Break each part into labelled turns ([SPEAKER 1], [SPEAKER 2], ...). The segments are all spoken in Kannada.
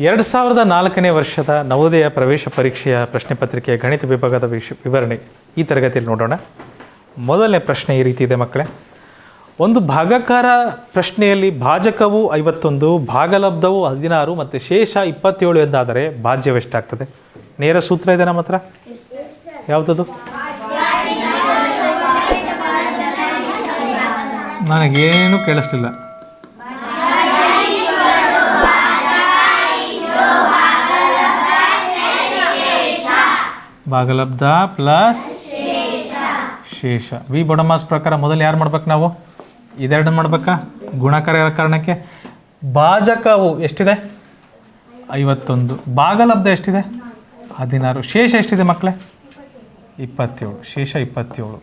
[SPEAKER 1] ಎರಡು ಸಾವಿರದ ನಾಲ್ಕನೇ ವರ್ಷದ ನವೋದಯ ಪ್ರವೇಶ ಪರೀಕ್ಷೆಯ ಪ್ರಶ್ನೆ ಪತ್ರಿಕೆಯ ಗಣಿತ ವಿಭಾಗದ ವಿಷ ವಿವರಣೆ ಈ ತರಗತಿಯಲ್ಲಿ ನೋಡೋಣ. ಮೊದಲನೇ ಪ್ರಶ್ನೆ ಈ ರೀತಿ ಇದೆ ಮಕ್ಕಳೇ. ಒಂದು ಭಾಗಾಕಾರ ಪ್ರಶ್ನೆಯಲ್ಲಿ ಭಾಜಕವು ಐವತ್ತೊಂದು, ಭಾಗಲಬ್ಧವು ಹದಿನಾರು ಮತ್ತು ಶೇಷ ಇಪ್ಪತ್ತೇಳು ಎಂದಾದರೆ ಭಾಜ್ಯವೆಷ್ಟಾಗ್ತದೆ? ನೇರ ಸೂತ್ರ ಇದೆ ನಮ್ಮ ಹತ್ರ? ಯಾವುದದು? ನನಗೇನು ಕೇಳಿಸ್ಲಿಲ್ಲ. ಭಾಗಲಬ್ಧ ಪ್ಲಸ್ ಶೇಷ. ವಿ ಬೊಡಮಾಸ್ ಪ್ರಕಾರ ಮೊದಲು ಯಾರು ಮಾಡ್ಬೇಕು ನಾವು? ಇದೆರಡು ಮಾಡ್ಬೇಕಾ? ಗುಣಕಾರ ಕಾರಣಕ್ಕೆ? ಭಾಜಕವು ಎಷ್ಟಿದೆ? ಐವತ್ತೊಂದು. ಭಾಗಲಬ್ಧ ಎಷ್ಟಿದೆ? ಹದಿನಾರು. ಶೇಷ ಎಷ್ಟಿದೆ ಮಕ್ಕಳೇ ಇಪ್ಪತ್ತೇಳು. ಶೇಷ ಇಪ್ಪತ್ತೇಳು.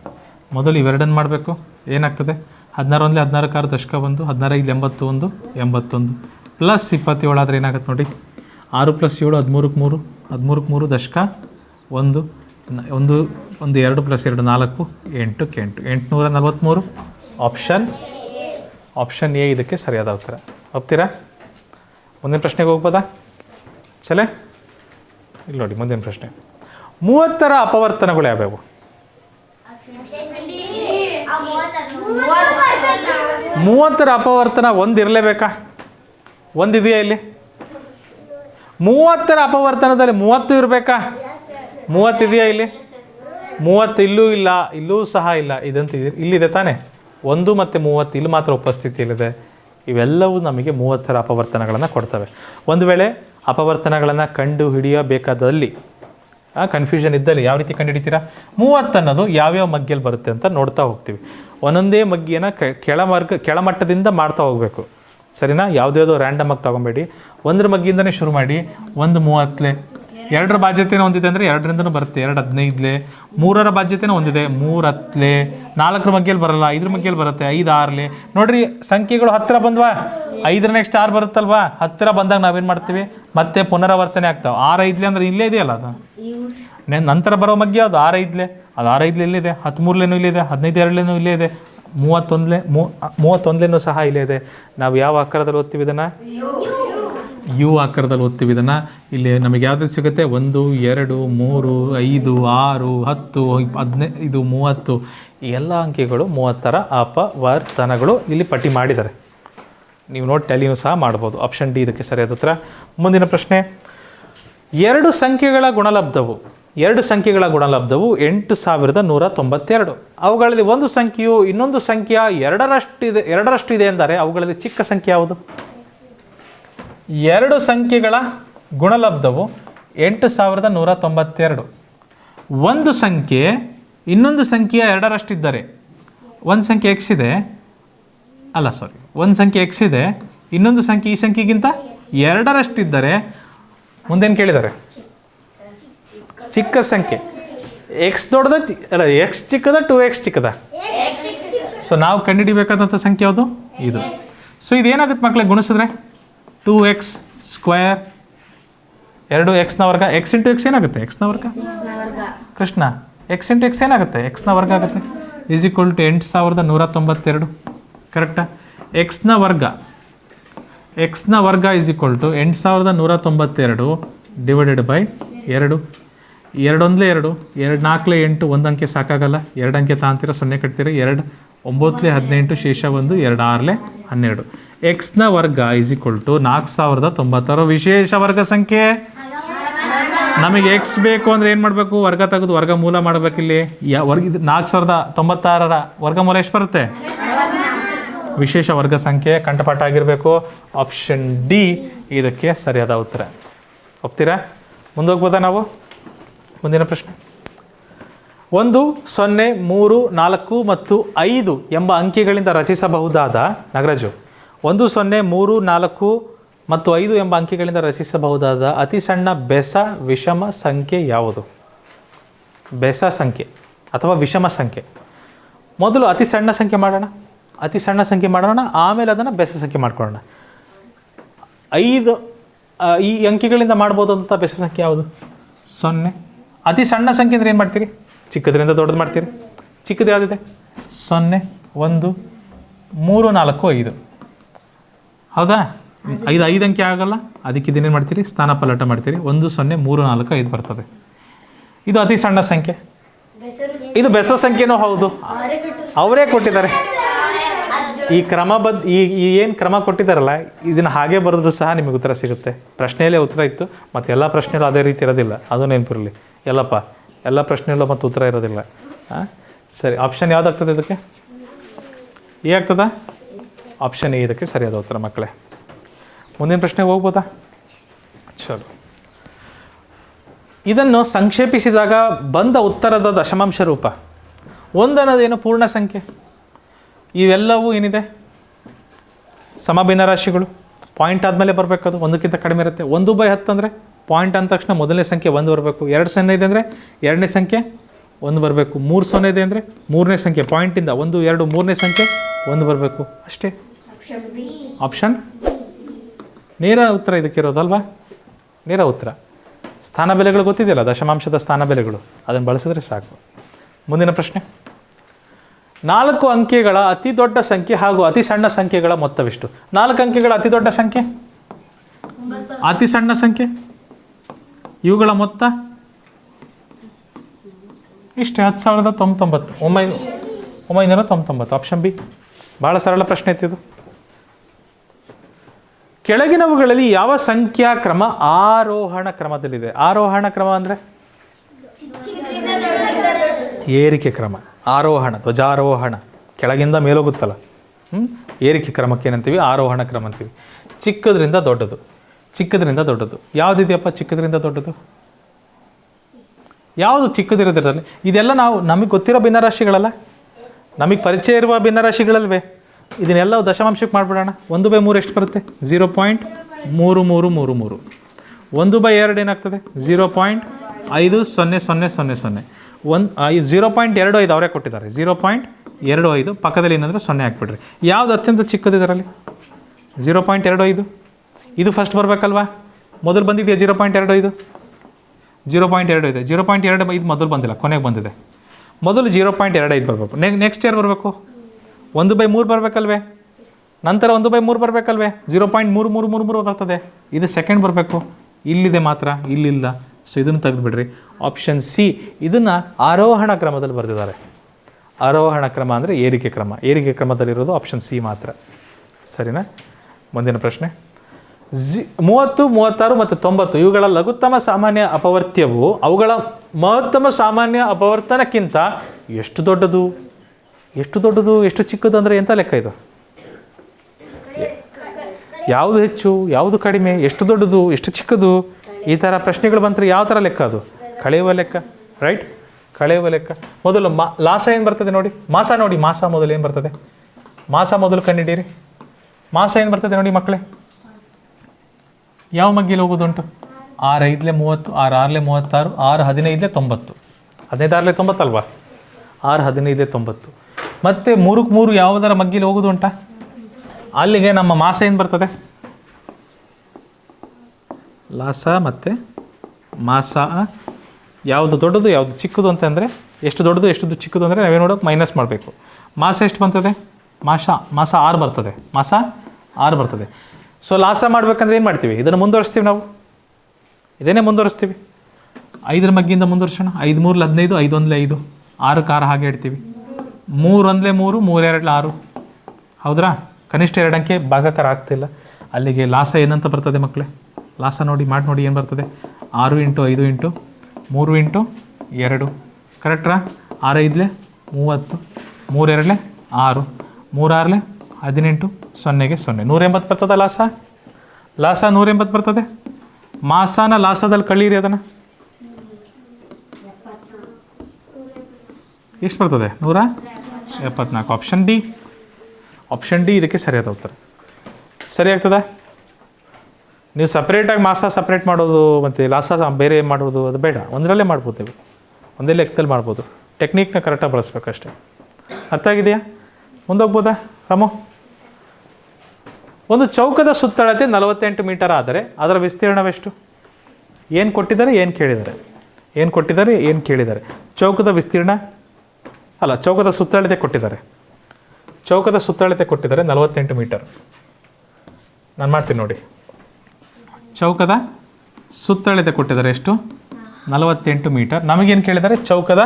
[SPEAKER 1] ಮೊದಲು ಇವೆರಡನ್ನು ಮಾಡಬೇಕು. ಏನಾಗ್ತದೆ? ಹದಿನಾರು ಹದಿನಾರು ಕಾರು ದಶಕ ಒಂದು ಹದಿನಾರೈದು ಎಂಬತ್ತು ಒಂದು, ಎಂಬತ್ತೊಂದು. ಪ್ಲಸ್ ಇಪ್ಪತ್ತೇಳು ಆದರೆ ಏನಾಗುತ್ತೆ ನೋಡಿ? ಆರು ಪ್ಲಸ್ ಏಳು, ಹದಿಮೂರಕ್ಕೆ ಮೂರು ಹದಿಮೂರಕ್ಕೆ ಮೂರು ದಶಕ ಒಂದು ಒಂದು ಒಂದು ಎರಡು ಪ್ಲಸ್ ಎರಡು ನಾಲ್ಕು, ಎಂಟು ಎಂಟು, ಎಂಟುನೂರ ನಲ್ವತ್ತ್ಮೂರು ಆಪ್ಷನ್ ಆಪ್ಷನ್ ಎ ಇದಕ್ಕೆ ಸರಿಯಾದ ಉತ್ತರ. ಹೋಗ್ತೀರಾ ಮುಂದಿನ ಪ್ರಶ್ನೆಗೆ ಹೋಗ್ಬೋದಾ? ಚಲೇ? ಇಲ್ಲಿ ನೋಡಿ, ಮುಂದಿನ ಪ್ರಶ್ನೆ. ಮೂವತ್ತರ ಅಪವರ್ತನಗಳು ಯಾವ್ಯಾವು? ಮೂವತ್ತರ ಅಪವರ್ತನ ಒಂದು ಇರಲೇಬೇಕಾ? ಒಂದಿದೆಯಾ ಇಲ್ಲಿ? ಮೂವತ್ತರ ಅಪವರ್ತನದಲ್ಲಿ ಮೂವತ್ತು ಇರಬೇಕಾ? ಮೂವತ್ತಿದೆಯಾ ಇಲ್ಲಿ? ಮೂವತ್ತು ಇಲ್ಲೂ, ಇಲ್ಲ ಇಲ್ಲೂ ಸಹ ಇಲ್ಲ. ಇದಂತ ಇದೆ ಇಲ್ಲಿದೆ ತಾನೇ? ಒಂದು ಮತ್ತು ಮೂವತ್ತು, ಇಲ್ಲಿ ಮಾತ್ರ ಉಪಸ್ಥಿತಿಯಲ್ಲಿದೆ. ಇವೆಲ್ಲವೂ ನಮಗೆ ಮೂವತ್ತರ ಅಪವರ್ತನಗಳನ್ನು ಕೊಡ್ತವೆ. ಒಂದು ವೇಳೆ ಅಪವರ್ತನಗಳನ್ನು ಕಂಡು ಹಿಡಿಯಬೇಕಾದಲ್ಲಿ ಕನ್ಫ್ಯೂಷನ್ ಇದ್ದಲ್ಲಿ ಯಾವ ರೀತಿ ಕಂಡು ಕಂಡುಹಿಡಿತೀರಾ ಮೂವತ್ತು ಅನ್ನೋದು ಯಾವ್ಯಾವ ಮಗ್ಗಿಯಲ್ಲಿ ಬರುತ್ತೆ ಅಂತ ನೋಡ್ತಾ ಹೋಗ್ತೀವಿ. ಒಂದೊಂದೇ ಮಗ್ಗಿಯನ್ನು ಕೆಳಮಾರ್ಗ ಕೆಳಮಟ್ಟದಿಂದ ಮಾಡ್ತಾ ಹೋಗಬೇಕು. ಸರಿನಾ? ಯಾವುದ್ಯಾವುದೋ ರ್ಯಾಂಡಮ್ ಆಗಿ ತೊಗೊಬೇಡಿ. ಒಂದ್ರ ಮಗ್ಗಿಯಿಂದನೇ ಶುರು ಮಾಡಿ, ಒಂದು ಮೂವತ್ತಲೆ ಎರಡರ ಬಾಧ್ಯತೆನ ಹೊಂದಿದೆ ಅಂದರೆ ಎರಡರಿಂದನೂ ಬರುತ್ತೆ. ಎರಡು ಹದಿನೈದಲೆ, ಮೂರರ ಬಾಧ್ಯತೆನ ಹೊಂದಿದೆ. ಮೂರು ಹತ್ತಲೆ ನಾಲ್ಕರ ಮಗ್ಗೆಯಲ್ಲಿ ಬರಲ್ಲ, ಐದರ ಮಗ್ಗೆಯಲ್ಲಿ ಬರುತ್ತೆ. ಐದು ಆರ್ಲೆ. ನೋಡಿರಿ, ಸಂಖ್ಯೆಗಳು ಹತ್ತಿರ ಬಂದ್ವಾ? ಐದರ ನೆಕ್ಸ್ಟ್ ಆರು ಬರುತ್ತಲ್ವಾ? ಹತ್ತಿರ ಬಂದಾಗ ನಾವೇನು ಮಾಡ್ತೀವಿ? ಮತ್ತೆ ಪುನರಾವರ್ತನೆ ಆಗ್ತಾವೆ. ಆರು ಐದ್ಲೆ ಅಂದ್ರೆ ಇಲ್ಲೇ ಇದೆಯಲ್ಲ ಅದು? ನಂತರ ಬರೋ ಮಗ್ಗೆ ಅದು ಆರು ಐದ್ಲೆ. ಅದು ಆರು ಐದ್ಲೆ ಇಲ್ಲಿದೆ. ಹದಿಮೂರಲೇನೂ ಇಲ್ಲಿದೆ. ಹದಿನೈದು ಎರಡಲೇನೂ ಇಲ್ಲೇ ಇದೆ. ಮೂವತ್ತೊಂದಲೇ ಮೂವತ್ತೊಂದಲೇನೂ ಸಹ ಇಲ್ಲೇ ಇದೆ. ನಾವು ಯಾವ ಆಕಾರದಲ್ಲಿ ಓದ್ತೀವಿ ಇದನ್ನು? ಯು ಆಕಾರದಲ್ಲಿ ಓದ್ತೀವಿ. ಇದನ್ನು ಇಲ್ಲಿ ನಮಗೆ ಯಾವ್ದು ಸಿಗುತ್ತೆ? ಒಂದು, ಎರಡು, ಮೂರು, ಐದು, ಆರು, ಹತ್ತು, ಹದಿನೈ, ಇದು ಮೂವತ್ತು. ಎಲ್ಲ ಅಂಕಿಗಳು ಮೂವತ್ತರ ಅಪವರ್ತನಗಳು ಇಲ್ಲಿ ಪಟ್ಟಿ ಮಾಡಿದ್ದಾರೆ. ನೀವು ನೋಡಿ ಟ್ಯಾಲಿನೂ ಸಹ ಮಾಡ್ಬೋದು. ಆಪ್ಷನ್ ಡಿ ಇದಕ್ಕೆ ಸರಿಯಾದ ಉತ್ತರ. ಮುಂದಿನ ಪ್ರಶ್ನೆ. ಎರಡು ಸಂಖ್ಯೆಗಳ ಗುಣಲಬ್ಧವು, ಎರಡು ಸಂಖ್ಯೆಗಳ ಗುಣಲಬ್ಧವು ಎಂಟು ಸಾವಿರದ ನೂರ ತೊಂಬತ್ತೆರಡು. ಅವುಗಳಲ್ಲಿ ಒಂದು ಸಂಖ್ಯೆಯು ಇನ್ನೊಂದು ಸಂಖ್ಯೆಯ ಎರಡರಷ್ಟಿದೆ ಎರಡರಷ್ಟಿದೆ ಎಂದರೆ ಅವುಗಳಲ್ಲಿ ಚಿಕ್ಕ ಸಂಖ್ಯೆ ಯಾವುದು? ಎರಡು ಸಂಖ್ಯೆಗಳ ಗುಣಲಬ್ಧವು ಎಂಟು ಸಾವಿರದ ನೂರ ತೊಂಬತ್ತೆರಡು. ಒಂದು ಸಂಖ್ಯೆ, ಇನ್ನೊಂದು ಸಂಖ್ಯೆಯ ಎರಡರಷ್ಟಿದ್ದರೆ, ಒಂದು ಸಂಖ್ಯೆ ಎಕ್ಸ್ ಇದೆ. ಅಲ್ಲ ಸಾರಿ ಒಂದು ಸಂಖ್ಯೆ ಎಕ್ಸ್ ಇದೆ, ಇನ್ನೊಂದು ಸಂಖ್ಯೆ ಈ ಸಂಖ್ಯೆಗಿಂತ ಎರಡರಷ್ಟಿದ್ದರೆ, ಮುಂದೇನು ಕೇಳಿದ್ದಾರೆ? ಚಿಕ್ಕ ಸಂಖ್ಯೆ. ಎಕ್ಸ್ ದೊಡ್ಡದ, ಅಲ್ಲ ಎಕ್ಸ್ ಚಿಕ್ಕದ ಟು ಎಕ್ಸ್ ಚಿಕ್ಕದ? ಸೊ ನಾವು ಕಂಡುಹಿಡಿಬೇಕಾದಂಥ ಸಂಖ್ಯೆ ಯಾವುದು? ಇದು. ಸೊ ಇದೇನಾಗುತ್ತೆ ಮಕ್ಕಳಿಗೆ ಗುಣಿಸಿದ್ರೆ? ಟೂ ಎಕ್ಸ್ ಸ್ಕ್ವೇರ್ ಎರಡು ಎಕ್ಸ್ನ ವರ್ಗ ಎಕ್ಸ್ ಇಂಟು ಎಕ್ಸ್ ಏನಾಗುತ್ತೆ? ಎಕ್ಸ್ನ ವರ್ಗ? ಕೃಷ್ಣ. ಎಕ್ಸ್ ಇಂಟು ಎಕ್ಸ್ ಏನಾಗುತ್ತೆ? ಎಕ್ಸ್ನ ವರ್ಗ ಆಗುತ್ತೆ. ಈಸ್ ಈಕ್ವಲ್ ಟು ಎಂಟು ಸಾವಿರದ ನೂರ ತೊಂಬತ್ತೆರಡು ಕರೆಕ್ಟಾ ಎಕ್ಸ್ನ ವರ್ಗ. ಎಕ್ಸ್ನ ವರ್ಗ ಈಸ್ ಈಕ್ವಲ್ ಟು ಎಂಟು ಸಾವಿರದ ನೂರ ತೊಂಬತ್ತೆರಡು ಡಿವೈಡೆಡ್ ಬೈ ಎರಡು. ಎರಡೊಂದಲೇ ಎರಡು. ಎರಡು ನಾಲ್ಕಲೇ ಎಂಟು. ಒಂದು ಅಂಕೆ ಸಾಕಾಗಲ್ಲ. ಎರಡು ಅಂಕೆ ತಾಂತೀರ, ಸೊನ್ನೆ ಕಟ್ತೀರ. ಎರಡು ಒಂಬತ್ತಲೇ ಹದಿನೆಂಟು ಶೇಷ ಒಂದು ಎರಡು ಹನ್ನೆರಡು ಎಕ್ಸ್ನ ವರ್ಗ ಇಸ್ ಈಕ್ವಲ್ ಟು ನಾಲ್ಕು ಸಾವಿರದ ತೊಂಬತ್ತಾರು ವಿಶೇಷ ವರ್ಗ ಸಂಖ್ಯೆ. ನಮಗೆ ಎಕ್ಸ್ ಬೇಕು ಅಂದರೆ ಏನು ಮಾಡಬೇಕು? ವರ್ಗ ತೆಗೆದು ವರ್ಗಮೂಲ ಮಾಡಬೇಕಿಲ್ಲಿ ಯಾ ವರ್ಗ ನಾಲ್ಕು ಸಾವಿರದ ತೊಂಬತ್ತಾರರ ವರ್ಗಮೂಲ ಎಷ್ಟು ಬರುತ್ತೆ? ವಿಶೇಷ ವರ್ಗ ಸಂಖ್ಯೆ, ಕಂಠಪಾಠ ಆಗಿರಬೇಕು. ಆಪ್ಷನ್ ಡಿ ಇದಕ್ಕೆ ಸರಿಯಾದ ಉತ್ತರ. ಒಪ್ತೀರಾ? ಮುಂದೋಗ್ಬೋದಾ ನಾವು? ಮುಂದಿನ ಪ್ರಶ್ನೆ? ಒಂದು, ಸೊನ್ನೆ, ಮೂರು, ನಾಲ್ಕು ಮತ್ತು ಐದು ಎಂಬ ಅಂಕಿಗಳಿಂದ ರಚಿಸಬಹುದಾದ, ನಗರಜು, ಒಂದು, ಸೊನ್ನೆ, ಮೂರು, ನಾಲ್ಕು ಮತ್ತು ಐದು ಎಂಬ ಅಂಕಿಗಳಿಂದ ರಚಿಸಬಹುದಾದ ಅತಿ ಸಣ್ಣ ಬೆಸ ವಿಷಮ ಸಂಖ್ಯೆ ಯಾವುದು? ಬೆಸ ಸಂಖ್ಯೆ ಅಥವಾ ವಿಷಮ ಸಂಖ್ಯೆ. ಮೊದಲು ಅತಿ ಸಣ್ಣ ಸಂಖ್ಯೆ ಮಾಡೋಣ. ಅತಿ ಸಣ್ಣ ಸಂಖ್ಯೆ ಮಾಡೋಣ, ಆಮೇಲೆ ಅದನ್ನು ಬೆಸ ಸಂಖ್ಯೆ ಮಾಡ್ಕೊಳ್ಳೋಣ. ಐದು ಈ ಅಂಕಿಗಳಿಂದ ಮಾಡ್ಬೋದಂಥ ಬೆಸ ಸಂಖ್ಯೆ ಯಾವುದು? ಸೊನ್ನೆ. ಅತಿ ಸಣ್ಣ ಸಂಖ್ಯೆ ಅಂದರೆ ಏನು ಮಾಡ್ತೀರಿ? ಚಿಕ್ಕದ್ರಿಂದ ದೊಡ್ಡದು ಮಾಡ್ತೀರಿ? ಚಿಕ್ಕದು ಯಾವುದಿದೆ? ಸೊನ್ನೆ, ಒಂದು, ಮೂರು, ನಾಲ್ಕು, ಐದು. ಹೌದಾ? ಐದು ಐದು ಅಂಕೆ ಆಗಲ್ಲ? ಅದಕ್ಕೆ ಇದನ್ನೇನು ಮಾಡ್ತೀರಿ? ಸ್ಥಾನ ಪಲ್ಲಟ ಮಾಡ್ತೀರಿ. ಒಂದು, ಸೊನ್ನೆ, ಮೂರು, ನಾಲ್ಕು, ಐದು ಬರ್ತದೆ. ಇದು ಅತಿ ಸಣ್ಣ ಸಂಖ್ಯೆ. ಇದು ಬೆಸ ಸಂಖ್ಯೆನೂ ಹೌದು. ಅವರೇ ಕೊಟ್ಟಿದ್ದಾರೆ. ಈ ಕ್ರಮಬದ್ಧ ಈ ಈ ಏನು ಕ್ರಮ ಕೊಟ್ಟಿದ್ದಾರಲ್ಲ, ಇದನ್ನು ಹಾಗೆ ಬರೆದ್ರು ಸಹ ನಿಮಗೆ ಉತ್ತರ ಸಿಗುತ್ತೆ. ಪ್ರಶ್ನೆಯಲ್ಲೇ ಉತ್ತರ ಇತ್ತು. ಮತ್ತು ಎಲ್ಲ ಪ್ರಶ್ನೆಯಲ್ಲೂ ಅದೇ ರೀತಿ ಇರೋದಿಲ್ಲ. ಅದು ನೆನಪಿರಲಿ. ಎಲ್ಲಪ್ಪ ಎಲ್ಲ ಪ್ರಶ್ನೆಗಳು ಮತ್ತು ಉತ್ತರ ಇರೋದಿಲ್ಲ. ಹಾಂ ಸರಿ ಆಪ್ಷನ್ ಯಾವುದಾಗ್ತದೆ ಇದಕ್ಕೆ? ಎ ಆಗ್ತದ? ಆಪ್ಷನ್ ಎ ಇದಕ್ಕೆ ಸರಿಯಾದ ಉತ್ತರ, ಮಕ್ಕಳೇ. ಮುಂದಿನ ಪ್ರಶ್ನೆಗೆ ಹೋಗ್ಬೋದಾ? ಚಲೋ. ಇದನ್ನು ಸಂಕ್ಷೇಪಿಸಿದಾಗ ಬಂದ ಉತ್ತರದ ದಶಮಾಂಶ ರೂಪ. ಒಂದು ಅನ್ನೋದೇನು ಪೂರ್ಣ ಸಂಖ್ಯೆ? ಇವೆಲ್ಲವೂ ಏನಿದೆ? ಸಮಭಿನ್ನ ರಾಶಿಗಳು ಪಾಯಿಂಟ್ ಆದಮೇಲೆ ಬರಬೇಕದು, ಒಂದಕ್ಕಿಂತ ಕಡಿಮೆ ಇರುತ್ತೆ. ಒಂದು ಬೈ ಹತ್ತು ಅಂದರೆ? ಪಾಯಿಂಟ್ ಅಂದ ತಕ್ಷಣ ಮೊದಲನೇ ಸಂಖ್ಯೆ ಒಂದು ಬರಬೇಕು. ಎರಡು ಸೊನ್ನೆ ಇದೆ ಅಂದರೆ ಎರಡನೇ ಸಂಖ್ಯೆ ಒಂದು ಬರಬೇಕು. ಮೂರು ಸೊನ್ನೆ ಇದೆ ಅಂದರೆ ಮೂರನೇ ಸಂಖ್ಯೆ. ಪಾಯಿಂಟಿಂದ ಒಂದು ಎರಡು ಮೂರನೇ ಸಂಖ್ಯೆ ಒಂದು ಬರಬೇಕು. ಅಷ್ಟೇ. ಆಪ್ಷನ್ ನೇರ ಉತ್ತರ ಇದಕ್ಕಿರೋದಲ್ವಾ ನೇರ ಉತ್ತರ. ಸ್ಥಾನ ಬೆಲೆಗಳು ಗೊತ್ತಿದೆಯಲ್ಲ ದಶಮಾಂಶದ ಸ್ಥಾನ ಬೆಲೆಗಳು. ಅದನ್ನು ಬಳಸಿದ್ರೆ ಸಾಕು. ಮುಂದಿನ ಪ್ರಶ್ನೆ. ನಾಲ್ಕು ಅಂಕೆಗಳ ಅತಿ ದೊಡ್ಡ ಸಂಖ್ಯೆ ಹಾಗೂ ಅತಿ ಸಣ್ಣ ಸಂಖ್ಯೆಗಳ ಮೊತ್ತವೆಷ್ಟು? ನಾಲ್ಕು ಅಂಕೆಗಳ ಅತಿ ದೊಡ್ಡ ಸಂಖ್ಯೆ? ಅತಿ ಸಣ್ಣ ಸಂಖ್ಯೆ? ಇವುಗಳ ಮೊತ್ತ? ಇಷ್ಟೇ, ಹತ್ತು ಸಾವಿರದ ತೊಂಬತ್ತೊಂಬತ್ತು. ಒಂಬೈ, ಒಂಬೈನೂರ ತೊಂಬತ್ತೊಂಬತ್ತು. ಆಪ್ಷನ್ ಬಿ ಭಾಳ ಸರಳ ಪ್ರಶ್ನೆ ಇತ್ತಿದು ಕೆಳಗಿನವುಗಳಲ್ಲಿ ಯಾವ ಸಂಖ್ಯಾ ಕ್ರಮ ಆರೋಹಣ ಕ್ರಮದಲ್ಲಿದೆ? ಆರೋಹಣ ಕ್ರಮ ಅಂದರೆ? ಏರಿಕೆ ಕ್ರಮ. ಆರೋಹಣ, ಧ್ವಜಾರೋಹಣ. ಕೆಳಗಿಂದ ಮೇಲೋಗುತ್ತಲ್ಲ. ಹ್ಞೂ ಏರಿಕೆ ಕ್ರಮಕ್ಕೆ ಏನಂತೀವಿ ಆರೋಹಣ ಕ್ರಮ ಅಂತೀವಿ. ಚಿಕ್ಕದ್ರಿಂದ ದೊಡ್ಡದು. ಚಿಕ್ಕದ್ರಿಂದ ದೊಡ್ಡದು. ಯಾವುದಿದೆಯಪ್ಪ ಚಿಕ್ಕದ್ರಿಂದ ದೊಡ್ಡದು? ಯಾವುದು ಚಿಕ್ಕದಿರೋದ್ರಲ್ಲಿ? ಇದೆಲ್ಲ ನಾವು, ನಮಗೆ ಗೊತ್ತಿರೋ ಭಿನ್ನರಾಶಿಗಳಲ್ಲ? ನಮಗೆ ಪರಿಚಯ ಇರುವ ಭಿನ್ನರಾಶಿಗಳಲ್ವೇ? ಇದನ್ನೆಲ್ಲ ದಶಮಾಂಶಕ್ಕೆ ಮಾಡಿಬಿಡೋಣ. ಒಂದು ಬೈ ಮೂರು ಎಷ್ಟು ಬರುತ್ತೆ? ಝೀರೋ ಪಾಯಿಂಟ್ ಮೂರು ಮೂರು ಮೂರು ಮೂರು. ಒಂದು ಬೈ ಎರಡು ಏನಾಗ್ತದೆ? ಝೀರೋ ಪಾಯಿಂಟ್ ಐದು ಸೊನ್ನೆ ಸೊನ್ನೆ ಸೊನ್ನೆ ಸೊನ್ನೆ. ಒಂದು ಐದು ಝೀರೋ ಪಾಯಿಂಟ್ ಎರಡು ಐದು ಅವರೇ ಕೊಟ್ಟಿದ್ದಾರೆ. ಝೀರೋ ಪಾಯಿಂಟ್ ಎರಡು ಐದು. ಪಕ್ಕದಲ್ಲಿ ಏನಂದರೆ ಸೊನ್ನೆ ಹಾಕ್ಬಿಡ್ರಿ. ಯಾವುದು ಅತ್ಯಂತ ಚಿಕ್ಕದಿದರಲ್ಲಿ? ಝೀರೋ ಪಾಯಿಂಟ್ ಎರಡು ಐದು? ಇದು ಫಸ್ಟ್ ಬರಬೇಕಲ್ವಾ? ಮೊದಲು ಬಂದಿದೆಯಾ ಜೀರೋ ಪಾಯಿಂಟ್ ಎರಡು ಇದು? ಜೀರೋ ಪಾಯಿಂಟ್ ಎರಡು ಇದೆ. ಜೀರೋ ಪಾಯಿಂಟ್ ಎರಡು ಇದು ಮೊದಲು ಬಂದಿಲ್ಲ, ಕೊನೆಗೆ ಬಂದಿದೆ. ಮೊದಲು ಜೀರೋ ಪಾಯಿಂಟ್ ಎರಡು ಐದು ಬರಬೇಕು. ನೆ ನೆಕ್ಸ್ಟ್ ಇಯರ್ ಬರಬೇಕು. ಒಂದು ಬೈ ಮೂರು ಬರಬೇಕಲ್ವೇ? ನಂತರ ಒಂದು ಬೈ ಮೂರು ಬರಬೇಕಲ್ವೇ? ಜೀರೋ ಪಾಯಿಂಟ್ ಮೂರು ಮೂರು ಮೂರು ಮೂರು ಬರ್ತದೆ. ಇದು ಸೆಕೆಂಡ್ ಬರಬೇಕು. ಇಲ್ಲಿದೆ ಮಾತ್ರ, ಇಲ್ಲಿಲ್ಲ. ಸೊ ಇದನ್ನು ತೆಗೆದುಬಿಡ್ರಿ. ಆಪ್ಷನ್ ಸಿ ಇದನ್ನು ಆರೋಹಣ ಕ್ರಮದಲ್ಲಿ ಬರೆದಿದ್ದಾರೆ. ಆರೋಹಣ ಕ್ರಮ ಅಂದರೆ ಏರಿಕೆ ಕ್ರಮ. ಏರಿಕೆ ಕ್ರಮದಲ್ಲಿರೋದು ಆಪ್ಷನ್ ಸಿ ಮಾತ್ರ. ಸರಿನಾ? ಮುಂದಿನ ಪ್ರಶ್ನೆ. ಜಿ ಮೂವತ್ತು, ಮೂವತ್ತಾರು ಮತ್ತು ತೊಂಬತ್ತು ಇವುಗಳ ಲಘುತ್ತಮ ಸಾಮಾನ್ಯ ಅಪವರ್ತ್ಯವು ಅವುಗಳ ಮಹತ್ತಮ ಸಾಮಾನ್ಯ ಅಪವರ್ತನಕ್ಕಿಂತ ಎಷ್ಟು ದೊಡ್ಡದು? ಎಷ್ಟು ದೊಡ್ಡದು, ಎಷ್ಟು ಚಿಕ್ಕದು ಅಂದರೆ ಎಂಥ ಲೆಕ್ಕ ಇದು? ಯಾವುದು ಹೆಚ್ಚು, ಯಾವುದು ಕಡಿಮೆ, ಎಷ್ಟು ದೊಡ್ಡದು, ಎಷ್ಟು ಚಿಕ್ಕದು? ಈ ಥರ ಪ್ರಶ್ನೆಗಳು ಬಂದರೆ ಯಾವ ಥರ ಲೆಕ್ಕ ಅದು? ಕಳೆಯುವ ಲೆಕ್ಕ ರೈಟ್ ಕಳೆಯುವ ಲೆಕ್ಕ. ಮೊದಲು ಮಾ, ಲಾಸ ಏನು ಬರ್ತದೆ ನೋಡಿ? ಮಾಸ ನೋಡಿ, ಮಾಸ ಮೊದಲು ಏನು ಬರ್ತದೆ? ಮಾಸ ಮೊದಲು ಕಂಡಿಡೀರಿ ಮಾಸ ಏನು ಬರ್ತದೆ ನೋಡಿ ಮಕ್ಕಳೇ? ಯಾವ ಮಗ್ಗಿಲಿ ಹೋಗೋದುಂಟು ಆರು ಐದಲೇ ಮೂವತ್ತು ಆರು ಆರಲೆ ಮೂವತ್ತಾರು, ಆರು ಹದಿನೈದಲೆ ತೊಂಬತ್ತು. ಹದಿನೈದಾರಲೆ ತೊಂಬತ್ತಲ್ವಾ? ಆರು ಹದಿನೈದೇ ತೊಂಬತ್ತು. ಮತ್ತು ಮೂರಕ್ಕೆ ಮೂರು ಯಾವುದರ ಮಗ್ಗಿಲಿ ಹೋಗೋದು ಉಂಟಾ ಅಲ್ಲಿಗೆ ನಮ್ಮ ಮಾಸ ಏನು ಬರ್ತದೆ? ಲಾಸ ಮತ್ತು ಮಾಸ ಯಾವುದು ದೊಡ್ಡದು, ಯಾವುದು ಚಿಕ್ಕದು ಅಂತಂದರೆ ಎಷ್ಟು ದೊಡ್ಡದು, ಎಷ್ಟು ಚಿಕ್ಕದು ಅಂದರೆ ನಾವೇ ನೋಡೋಕೆ ಮೈನಸ್ ಮಾಡಬೇಕು. ಮಾಸ ಎಷ್ಟು ಬರ್ತದೆ? ಮಾಸ ಮಾಸ ಆರು ಬರ್ತದೆ. ಮಾಸ ಆರು ಬರ್ತದೆ. ಸೊ ಲಾಸ ಮಾಡ್ಬೇಕಂದ್ರೆ ಏನು ಮಾಡ್ತೀವಿ? ಇದನ್ನು ಮುಂದುವರಿಸ್ತೀವಿ ನಾವು? ಇದನ್ನೇ ಮುಂದುವರಿಸ್ತೀವಿ? ಐದರ ಮಗ್ಗಿಂದ ಮುಂದುವರ್ಸೋಣ. ಐದು ಮೂರಲ್ಲಿ ಹದಿನೈದು, ಐದು ಒಂದ್ಲೆ ಐದು. ಆರು ಕಾರ ಹಾಗೆ ಇಡ್ತೀವಿ. ಮೂರು ಒಂದ್ಲೆ ಮೂರು ಮೂರೆರಡಲೆ ಆರು. ಹೌದ್ರಾ? ಕನಿಷ್ಠ ಎರಡು ಅಂಕೆ ಭಾಗಾಕಾರ ಆಗ್ತಿಲ್ಲ. ಅಲ್ಲಿಗೆ ಲಾಸ ಏನಂತ ಬರ್ತದೆ ಮಕ್ಕಳೇ ಲಾಸ ನೋಡಿ, ಮಾಡಿ ನೋಡಿ ಏನು ಬರ್ತದೆ? ಆರು ಇಂಟು ಐದು ಇಂಟು ಮೂರು ಇಂಟು ಎರಡು. ಕರೆಕ್ಟ್ರಾ? ಆರು ಐದಲೇ ಮೂವತ್ತು. ಮೂರೆರಡಲೆ ಆರು. ಮೂರಾರಲೆ ಹದಿನೆಂಟು, ಸೊನ್ನೆಗೆ ಸೊನ್ನೆ. ನೂರ ಎಂಬತ್ತು ಬರ್ತದೆ ಲಾಸ? ಲಾಸ ನೂರ ಎಂಬತ್ತು ಬರ್ತದೆ? ಮಾಸಾನ ಲಾಸದಲ್ಲಿ ಕಳೀರಿ ಅದನ್ನು. ಎಷ್ಟು ಬರ್ತದೆ? ನೂರ? ಎಪ್ಪತ್ನಾಲ್ಕು. ಆಪ್ಷನ್ ಡಿ ಆಪ್ಷನ್ ಡಿ ಇದಕ್ಕೆ ಸರಿಯಾದ ಉತ್ತರ. ಸರಿ ಆಗ್ತದೆ? ನೀವು ಸಪ್ರೇಟಾಗಿ ಮಾಸ ಸಪ್ರೇಟ್ ಮಾಡೋದು ಮತ್ತು ಲಾಸ ಬೇರೆ ಮಾಡೋದು ಅದು ಬೇಡ. ಒಂದರಲ್ಲೇ ಮಾಡ್ಬೋದು ಒಂದೇ ಲೆಕ್ಕದಲ್ಲಿ ಮಾಡ್ಬೋದು. ಟೆಕ್ನಿಕ್ನ ಕರೆಕ್ಟಾಗಿ ಬಳಸ್ಬೇಕಷ್ಟೆ. ಅರ್ಥ ಆಗಿದೆಯಾ? ಮುಂದೋಗ್ಬೋದಾ ರಾಮು? ಒಂದು ಚೌಕದ ಸುತ್ತಳತೆ ನಲವತ್ತೆಂಟು ಮೀಟರ್ ಆದರೆ ಅದರ ವಿಸ್ತೀರ್ಣವೆಷ್ಟು? ಏನು ಕೊಟ್ಟಿದ್ದಾರೆ, ಏನು ಕೇಳಿದ್ದಾರೆ? ಏನು ಕೊಟ್ಟಿದ್ದಾರೆ, ಏನು ಕೇಳಿದ್ದಾರೆ? ಚೌಕದ ವಿಸ್ತೀರ್ಣ? ಅಲ್ಲ, ಚೌಕದ ಸುತ್ತಳತೆ ಕೊಟ್ಟಿದ್ದಾರೆ. ಚೌಕದ ಸುತ್ತಳತೆ ಕೊಟ್ಟಿದ್ದಾರೆ ನಲವತ್ತೆಂಟು ಮೀಟರ್. ನಾನು ಮಾಡ್ತೀನಿ ನೋಡಿ. ಚೌಕದ ಸುತ್ತಳತೆ ಕೊಟ್ಟಿದ್ದಾರೆ ಎಷ್ಟು? ನಲವತ್ತೆಂಟು ಮೀಟರ್. ನಮಗೇನು ಕೇಳಿದ್ದಾರೆ? ಚೌಕದ?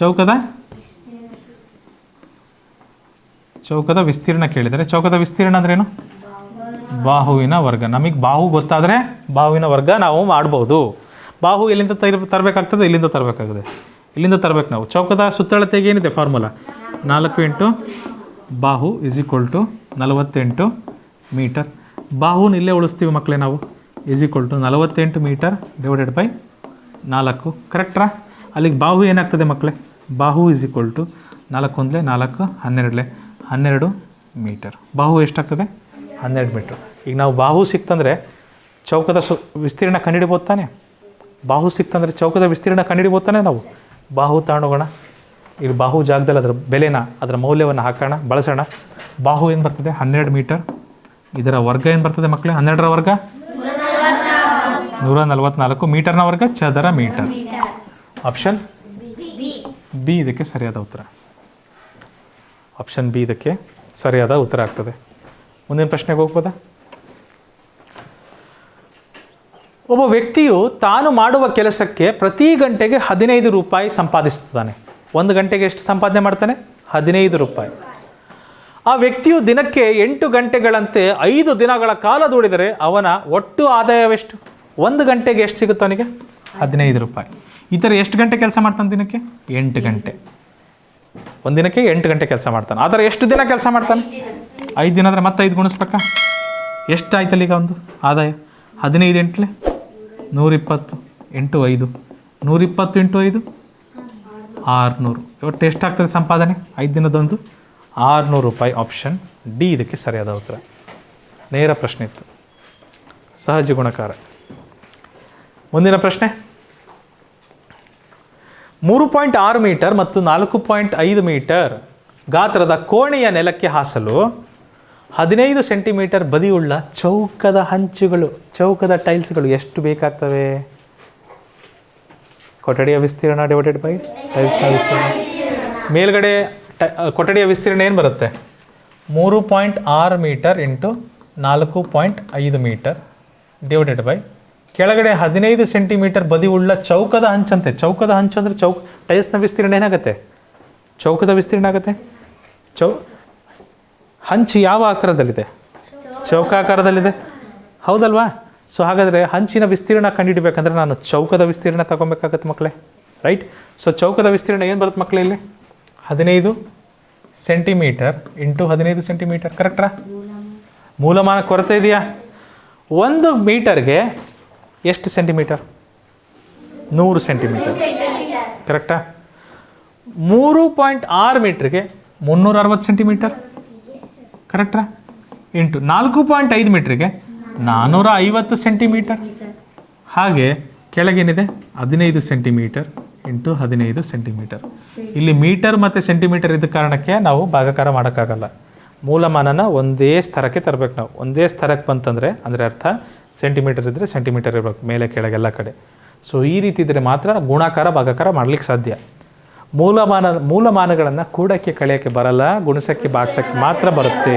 [SPEAKER 1] ಚೌಕದ ಚೌಕದ ವಿಸ್ತೀರ್ಣ ಕೇಳಿದರೆ ಚೌಕದ ವಿಸ್ತೀರ್ಣ ಅಂದ್ರೇನು? ಬಾಹುವಿನ ವರ್ಗ. ನಮಗೆ ಬಾಹು ಗೊತ್ತಾದರೆ ಬಾಹುವಿನ ವರ್ಗ ನಾವು ಮಾಡ್ಬೋದು. ಬಾಹು ಎಲ್ಲಿಂದ ತರ್ ತರಬೇಕಾಗ್ತದೆ? ಇಲ್ಲಿಂದ ತರಬೇಕಾಗುತ್ತೆ ಇಲ್ಲಿಂದ ತರಬೇಕು ನಾವು. ಚೌಕದ ಸುತ್ತಳತೆಗೆ ಏನಿದೆ ಫಾರ್ಮುಲಾ? ನಾಲ್ಕು ಇಂಟು ಬಾಹು ಇಸ್ ಈಕ್ವಲ್ ಟು ನಲವತ್ತೆಂಟು ಮೀಟರ್. ಬಾಹುನ ಇಲ್ಲೇ ಉಳಿಸ್ತೀವಿ ಮಕ್ಕಳೇ ನಾವು. ಇಸ್ ಈಕ್ವಲ್ ಟು ನಲವತ್ತೆಂಟು ಮೀಟರ್ ಡಿವೈಡೆಡ್ ಬೈ ನಾಲ್ಕು. ಕರೆಕ್ಟ್ರಾ ಅಲ್ಲಿಗೆ ಬಾಹು ಏನಾಗ್ತದೆ ಮಕ್ಕಳೇ ಬಾಹು ಇಸ್ ಈಕ್ವಲ್ ಟು ನಾಲ್ಕು ಒಂದಲೇ ನಾಲ್ಕು ಹನ್ನೆರಡಲೆ. ಹನ್ನೆರಡು ಮೀಟರ್. ಬಾಹು ಎಷ್ಟಾಗ್ತದೆ? ಹನ್ನೆರಡು ಮೀಟ್ರ್. ಈಗ ನಾವು ಬಾಹು ಸಿಕ್ತಂದರೆ ಚೌಕದ ಸು ವಿಸ್ತೀರ್ಣ ಕಂಡುಹಿಡಿಬೋದು ತಾನೆ? ಬಾಹು ಸಿಕ್ತಂದರೆ ಚೌಕದ ವಿಸ್ತೀರ್ಣ ಕಂಡುಹಿಡಿಬೋದು ತಾನೆ ನಾವು? ಬಾಹು ತಗೊಂಡೋಗೋಣ ಈಗ ಬಾಹು ಜಾಗದಲ್ಲಿ ಅದರ ಬೆಲೆನ ಅದರ ಮೌಲ್ಯವನ್ನು ಹಾಕೋಣ ಬಳಸೋಣ. ಬಾಹು ಏನು ಬರ್ತದೆ? ಹನ್ನೆರಡು ಮೀಟರ್. ಇದರ ವರ್ಗ ಏನು ಬರ್ತದೆ ಮಕ್ಕಳೇ ಹನ್ನೆರಡರ ವರ್ಗ? ನೂರ ನಲವತ್ನಾಲ್ಕು. ಮೀಟರ್ನ ವರ್ಗ ಚದರ ಮೀಟರ್. ಆಪ್ಷನ್ ಬಿ ಇದಕ್ಕೆ ಸರಿಯಾದ ಉತ್ತರ. ಆಪ್ಷನ್ ಬಿ ಇದಕ್ಕೆ ಸರಿಯಾದ ಉತ್ತರ ಆಗ್ತದೆ. ಮುಂದಿನ ಪ್ರಶ್ನೆಗೆ ಹೋಗ್ಬೋದಾ? ಒಬ್ಬ ವ್ಯಕ್ತಿಯು ತಾನು ಮಾಡುವ ಕೆಲಸಕ್ಕೆ ಪ್ರತಿ ಗಂಟೆಗೆ ಹದಿನೈದು ರೂಪಾಯಿ ಸಂಪಾದಿಸುತ್ತಾನೆ. ಒಂದು ಗಂಟೆಗೆ ಎಷ್ಟು ಸಂಪಾದನೆ ಮಾಡ್ತಾನೆ? ಹದಿನೈದು ರೂಪಾಯಿ. ಆ ವ್ಯಕ್ತಿಯು ದಿನಕ್ಕೆ ಎಂಟು ಗಂಟೆಗಳಂತೆ ಐದು ದಿನಗಳ ಕಾಲ ದುಡಿದರೆ ಅವನ ಒಟ್ಟು ಆದಾಯವೆಷ್ಟು? ಒಂದು ಗಂಟೆಗೆ ಎಷ್ಟು ಸಿಗುತ್ತೆ ಅವನಿಗೆ? ಹದಿನೈದು ರೂಪಾಯಿ. ಈ ಥರ ಎಷ್ಟು ಗಂಟೆ ಕೆಲಸ ಮಾಡ್ತಾನೆ ದಿನಕ್ಕೆ? ಎಂಟು ಗಂಟೆ. ಒಂದು ದಿನಕ್ಕೆ ಎಂಟು ಗಂಟೆ ಕೆಲಸ ಮಾಡ್ತಾನೆ. ಆ ಥರ ಎಷ್ಟು ದಿನ ಕೆಲಸ ಮಾಡ್ತಾನೆ? ಐದು ದಿನ ಆದರೆ ಮತ್ತೆ ಐದು ಗುಣಿಸ್ಬೇಕಾ? ಎಷ್ಟು ಆಯ್ತಲ್ಲ ಈಗ ಒಂದು ಆದಾಯ? ಹದಿನೈದು ಎಂಟ್ಲೆ? ನೂರಿಪ್ಪತ್ತು ಎಂಟು ಐದು. ನೂರಿಪ್ಪತ್ತು ಎಂಟು ಐದು? ಆರುನೂರು. ಒಟ್ಟು ಎಷ್ಟಾಗ್ತದೆ ಸಂಪಾದನೆ? ಐದು ದಿನದೊಂದು? ಆರುನೂರು ರೂಪಾಯಿ ಆಪ್ಷನ್ ಡಿ ಇದಕ್ಕೆ ಸರಿಯಾದ ಉತ್ತರ. ನೇರ ಪ್ರಶ್ನೆ ಇತ್ತು. ಸಹಜ ಗುಣಕಾರ. ಮುಂದಿನ ಪ್ರಶ್ನೆ? ಮೂರು ಪಾಯಿಂಟ್ ಆರು ಮೀಟರ್ ಮತ್ತು ನಾಲ್ಕು ಪಾಯಿಂಟ್ ಐದು ಮೀಟರ್ ಗಾತ್ರದ ಕೋಣೆಯ ನೆಲಕ್ಕೆ ಹಾಸಲು ಹದಿನೈದು ಸೆಂಟಿಮೀಟರ್ ಬದಿಯುಳ್ಳ ಚೌಕದ ಹಂಚುಗಳು, ಚೌಕದ ಟೈಲ್ಸ್ಗಳು ಎಷ್ಟು ಬೇಕಾಗ್ತವೆ? ಕೊಠಡಿಯ ವಿಸ್ತೀರ್ಣ ಡಿವೈಡೆಡ್ ಬೈ ಟೈಲ್ಸ್ನ ವಿಸ್ತೀರ್ಣ. ಮೇಲ್ಗಡೆ ಕೊಠಡಿಯ ವಿಸ್ತೀರ್ಣ ಏನು ಬರುತ್ತೆ? ಮೂರು ಪಾಯಿಂಟ್ ಆರು ಮೀಟರ್ ಇಂಟು ನಾಲ್ಕು ಪಾಯಿಂಟ್ ಐದು ಮೀಟರ್ ಡಿವೈಡೆಡ್ ಬೈ ಕೆಳಗಡೆ ಹದಿನೈದು ಸೆಂಟಿಮೀಟರ್ ಬದಿ ಉಳ್ಳ ಚೌಕದ ಹಂಚಂತೆ ಚೌಕದ ಹಂಚಂದ್ರೆ ಚೌಕ್, ಟೈಲ್ಸ್ನ ವಿಸ್ತೀರ್ಣ ಏನಾಗುತ್ತೆ? ಚೌಕದ ವಿಸ್ತೀರ್ಣ ಆಗುತ್ತೆ? ಚೌ, ಹಂಚು ಯಾವ ಆಕಾರದಲ್ಲಿದೆ? ಚೌಕಾಕಾರದಲ್ಲಿದೆ? ಹೌದಲ್ವಾ? ಸೊ ಹಾಗಾದರೆ ಹಂಚಿನ ವಿಸ್ತೀರ್ಣ ಕಂಡುಹಿಡಬೇಕಂದ್ರೆ ನಾನು ಚೌಕದ ವಿಸ್ತೀರ್ಣ ತಗೊಬೇಕಾಗತ್ತೆ ಮಕ್ಕಳೇ ರೈಟ್ ಸೊ ಚೌಕದ ವಿಸ್ತೀರ್ಣ ಏನು ಬರುತ್ತೆ ಮಕ್ಕಳೇ ಇಲ್ಲಿ? ಹದಿನೈದು ಸೆಂಟಿಮೀಟರ್ ಇಂಟು ಹದಿನೈದು ಸೆಂಟಿಮೀಟರ್ ಕರೆಕ್ಟ್ರಾ ಮೂಲಮಾನ ಕೊರತೆ ಇದೆಯಾ? ಒಂದು ಮೀಟರ್ಗೆ ಎಷ್ಟು ಸೆಂಟಿಮೀಟರ್? ನೂರು ಸೆಂಟಿಮೀಟರ್. ಕರೆಕ್ಟಾ? ಮೂರು ಪಾಯಿಂಟ್ ಆರು ಮೀಟ್ರಿಗೆ ಮುನ್ನೂರ ಅರವತ್ತು ಸೆಂಟಿಮೀಟರ್. ಕರೆಕ್ಟ್ರಾ ಇಂಟು ನಾಲ್ಕು ಪಾಯಿಂಟ್ ಐದು ಮೀಟ್ರಿಗೆ ನಾನ್ನೂರ ಐವತ್ತು ಸೆಂಟಿಮೀಟರ್. ಹಾಗೆ ಕೆಳಗೇನಿದೆ? ಹದಿನೈದು ಸೆಂಟಿಮೀಟರ್ ಇಂಟು ಹದಿನೈದು ಸೆಂಟಿಮೀಟರ್. ಇಲ್ಲಿ ಮೀಟರ್ ಮತ್ತು ಸೆಂಟಿಮೀಟರ್ ಇದ್ದ ಕಾರಣಕ್ಕೆ ನಾವು ಭಾಗಾಕಾರ ಮಾಡೋಕ್ಕಾಗಲ್ಲ. ಮೂಲಮಾನನ ಒಂದೇ ಸ್ತರಕ್ಕೆ ತರಬೇಕು ನಾವು. ಒಂದೇ ಸ್ತರಕ್ಕೆ ಬಂತಂದರೆ, ಅಂದರೆ ಅರ್ಥ ಸೆಂಟಿಮೀಟರ್ ಇದ್ದರೆ ಸೆಂಟಿಮೀಟರ್ ಇರಬೇಕು, ಮೇಲೆ ಕೆಳಗೆಲ್ಲ ಕಡೆ. ಸೊ ಈ ರೀತಿ ಇದ್ದರೆ ಮಾತ್ರ ಗುಣಾಕಾರ, ಭಾಗಾಕಾರ ಮಾಡಲಿಕ್ಕೆ ಸಾಧ್ಯ. ಮೂಲಮಾನ, ಮೂಲಮಾನಗಳನ್ನು ಕೂಡಕ್ಕೆ ಕಳೆಯೋಕ್ಕೆ ಬರಲ್ಲ, ಗುಣಸಕ್ಕೆ ಬಾಗ್ಸೋಕ್ಕೆ ಮಾತ್ರ ಬರುತ್ತೆ.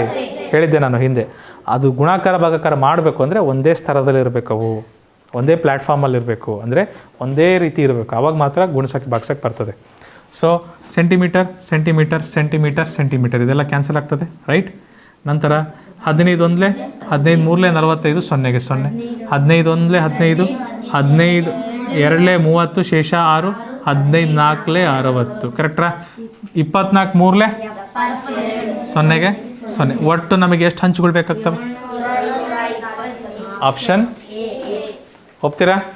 [SPEAKER 1] ಹೇಳಿದ್ದೆ ನಾನು ಹಿಂದೆ. ಅದು ಗುಣಾಕಾರ, ಭಾಗಾಕಾರ ಮಾಡಬೇಕು ಅಂದರೆ ಒಂದೇ ಸ್ಥರದಲ್ಲಿರಬೇಕು ಅವು ಒಂದೇ ಪ್ಲ್ಯಾಟ್ಫಾರ್ಮಲ್ಲಿ ಇರಬೇಕು. ಅಂದರೆ ಒಂದೇ ರೀತಿ ಇರಬೇಕು. ಆವಾಗ ಮಾತ್ರ ಗುಣಸಕ್ಕೆ ಬಾಗ್ಸಕ್ಕೆ ಬರ್ತದೆ. So centimetre centimetre centimetre centimetre ಇದೆಲ್ಲ ಕ್ಯಾನ್ಸಲ್ ಆಗ್ತದೆ ರೈಟ್ ನಂತರ ಹದಿನೈದು ಒಂದಲೇ ಹದಿನೈದು ಮೂರಲೇ ನಲವತ್ತೈದು ಸೊನ್ನೆಗೆ ಸೊನ್ನೆ. ಹದಿನೈದು ಒಂದಲೇ ಹದಿನೈದು ಹದಿನೈದು ಎರಡಲೇ ಮೂವತ್ತು ಶೇಷ ಆರು ಹದಿನೈದು ನಾಲ್ಕಲೇ ಅರವತ್ತು. ಕರೆಕ್ಟ್ರಾ? ಇಪ್ಪತ್ನಾಲ್ಕು ಮೂರಲೇ ಸೊನ್ನೆಗೆ ಸೊನ್ನೆ. ಒಟ್ಟು ನಮಗೆ ಎಷ್ಟು ಹಂಚುಗಳು ಬೇಕಾಗ್ತವೆ? ಆಪ್ಷನ್? ಒಪ್ತೀರಾ?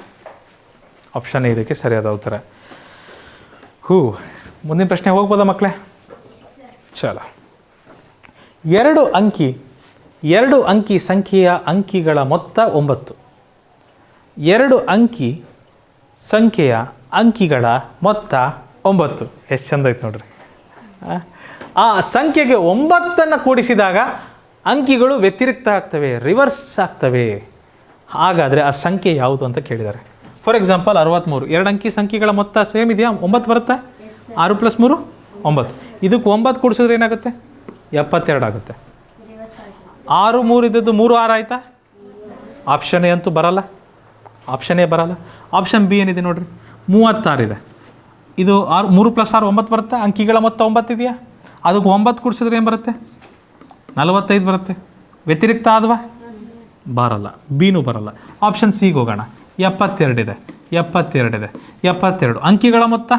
[SPEAKER 1] ಆಪ್ಷನ್ ಇದಕ್ಕೆ ಸರಿಯಾದ ಉತ್ತರ. ಹೂ, ಮುಂದಿನ ಪ್ರಶ್ನೆ ಹೋಗ್ಬೋದಾ ಮಕ್ಕಳೇ? ಚಲ. ಎರಡು ಅಂಕಿ ಎರಡು ಅಂಕಿ ಸಂಖ್ಯೆಯ ಅಂಕಿಗಳ ಮೊತ್ತ ಒಂಬತ್ತು. ಎರಡು ಅಂಕಿ ಸಂಖ್ಯೆಯ ಅಂಕಿಗಳ ಮೊತ್ತ ಒಂಬತ್ತು. ಎಷ್ಟು ಚಂದ ಐತೆ ನೋಡ್ರಿ. ಆ, ಸಂಖ್ಯೆಗೆ ಒಂಬತ್ತನ್ನು ಕೂಡಿಸಿದಾಗ ಅಂಕಿಗಳು ವ್ಯತಿರಿಕ್ತ ಆಗ್ತವೆ ರಿವರ್ಸ್ ಆಗ್ತವೆ. ಹಾಗಾದರೆ ಆ ಸಂಖ್ಯೆ ಯಾವುದು ಅಂತ ಕೇಳಿದ್ದಾರೆ ಫಾರ್ ಎಕ್ಸಾಂಪಲ್ ಅರವತ್ತ್ಮೂರು ಎರಡು ಅಂಕಿ ಸಂಖ್ಯೆಗಳ ಮೊತ್ತ ಸೇಮ್ ಇದೆಯಾ? ಒಂಬತ್ತು ಬರುತ್ತಾ? ಆರು ಪ್ಲಸ್ ಮೂರು? ಒಂಬತ್ತು. ಇದಕ್ಕೆ ಒಂಬತ್ತು ಕೂಡಿಸಿದ್ರೆ ಏನಾಗುತ್ತೆ? ಎಪ್ಪತ್ತೆರಡು ಆಗುತ್ತೆ. ಆರು, ಮೂರು ಇದ್ದದ್ದು ಮೂರು ಆರು ಆಯಿತಾ? ಆಪ್ಷನ್ ಎ ಅಂತೂ ಬರಲ್ಲ. ಆಪ್ಷನ್ ಎ ಬರಲ್ಲ. ಆಪ್ಷನ್ ಬಿ ಏನಿದೆ ನೋಡ್ರಿ? ಮೂವತ್ತಾರಿದೆ ಇದು. ಆರು, ಮೂರು ಪ್ಲಸ್ ಆರು ಒಂಬತ್ತು ಬರುತ್ತೆ? ಅಂಕಿಗಳ ಮೊತ್ತ ಒಂಬತ್ತು ಇದೆಯಾ? ಅದಕ್ಕೆ ಒಂಬತ್ತು ಕೂಡಿಸಿದ್ರೆ ಏನು ಬರುತ್ತೆ? ನಲವತ್ತೈದು ಬರುತ್ತೆ. ವ್ಯತಿರಿಕ್ತ ಆದ್ವಾ? ಬರಲ್ಲ. ಬಿನೂ ಬರಲ್ಲ. ಆಪ್ಷನ್ ಸಿಗೆ ಹೋಗೋಣ. ಎಪ್ಪತ್ತೆರಡಿದೆ ಎಪ್ಪತ್ತೆರಡಿದೆ ಎಪ್ಪತ್ತೆರಡು ಅಂಕಿಗಳ ಮೊತ್ತ?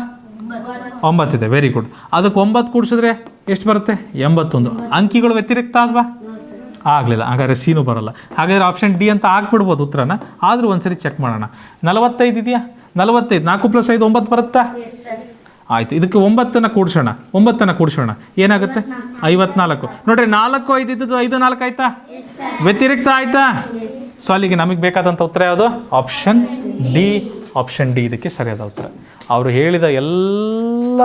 [SPEAKER 1] ಒಂಬತ್ತಿದೆ ವೆರಿ ಗುಡ್ ಅದಕ್ಕೆ ಒಂಬತ್ತು ಕೂಡಿಸಿದ್ರೆ ಎಷ್ಟು ಬರುತ್ತೆ? ಎಂಬತ್ತೊಂದು. ಅಂಕಿಗಳು ವ್ಯತಿರಿಕ್ತ ಆದ್ವಾ? ಆಗಲಿಲ್ಲ ಹಾಗಾದ್ರೆ ಸೀನು ಬರಲ್ಲ. ಹಾಗಾದ್ರೆ ಆಪ್ಷನ್ ಡಿ ಅಂತ ಹಾಕ್ಬಿಡ್ಬೋದು ಉತ್ತರನ. ಆದರೂ ಒಂದ್ಸರಿ ಚೆಕ್ ಮಾಡೋಣ. ನಲವತ್ತೈದು ಇದೆಯಾ? ನಲವತ್ತೈದು ನಾಲ್ಕು ಪ್ಲಸ್ ಐದು ಒಂಬತ್ತು ಬರುತ್ತಾ? ಆಯಿತು ಇದಕ್ಕೆ ಒಂಬತ್ತನ್ನು ಕೂಡಿಸೋಣ. ಒಂಬತ್ತನ್ನು ಕೂಡಿಸೋಣ. ಏನಾಗುತ್ತೆ? ಐವತ್ನಾಲ್ಕು. ನೋಡ್ರಿ ನಾಲ್ಕು ಐದು ಇದ್ದದ್ದು ಐದು ನಾಲ್ಕು ಆಯ್ತಾ? ವ್ಯತಿರಿಕ್ತ ಆಯ್ತಾ? ಸೊ ಅಲ್ಲಿಗೆ ನಮಗೆ ಬೇಕಾದಂಥ ಉತ್ತರ ಯಾವುದು? ಆಪ್ಷನ್ ಡಿ ಆಪ್ಷನ್ ಡಿ ಇದಕ್ಕೆ ಸರಿಯಾದ ಉತ್ತರ. ಅವರು ಹೇಳಿದ ಎಲ್ಲ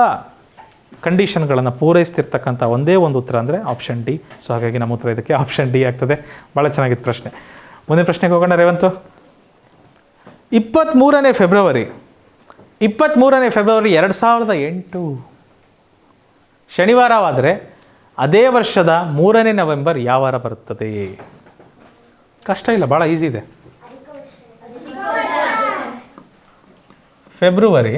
[SPEAKER 1] ಕಂಡೀಷನ್ಗಳನ್ನು ಪೂರೈಸ್ತಿರ್ತಕ್ಕಂಥ ಒಂದೇ ಒಂದು ಉತ್ತರ ಅಂದರೆ ಆಪ್ಷನ್ ಡಿ. ಸೊ ಹಾಗಾಗಿ ನಮ್ಮ ಉತ್ತರ ಇದಕ್ಕೆ ಆಪ್ಷನ್ ಡಿ ಆಗ್ತದೆ. ಭಾಳ ಚೆನ್ನಾಗಿತ್ತು ಪ್ರಶ್ನೆ. ಮುಂದಿನ ಪ್ರಶ್ನೆಗೆ ಹೋಗೋಣ ರೇವಂತು. ಇಪ್ಪತ್ತ್ಮೂರನೇ ಫೆಬ್ರವರಿ ಇಪ್ಪತ್ತ್ಮೂರನೇ ಫೆಬ್ರವರಿ ಎರಡು ಸಾವಿರದ ಎಂಟು. ಶನಿವಾರವಾದರೆ ಅದೇ ವರ್ಷದ ಮೂರನೇ ನವೆಂಬರ್ ಯಾವ ವಾರ ಬರುತ್ತದೆ? ಕಷ್ಟ ಇಲ್ಲ ಭಾಳ ಈಸಿ ಇದೆ. ಫೆಬ್ರವರಿ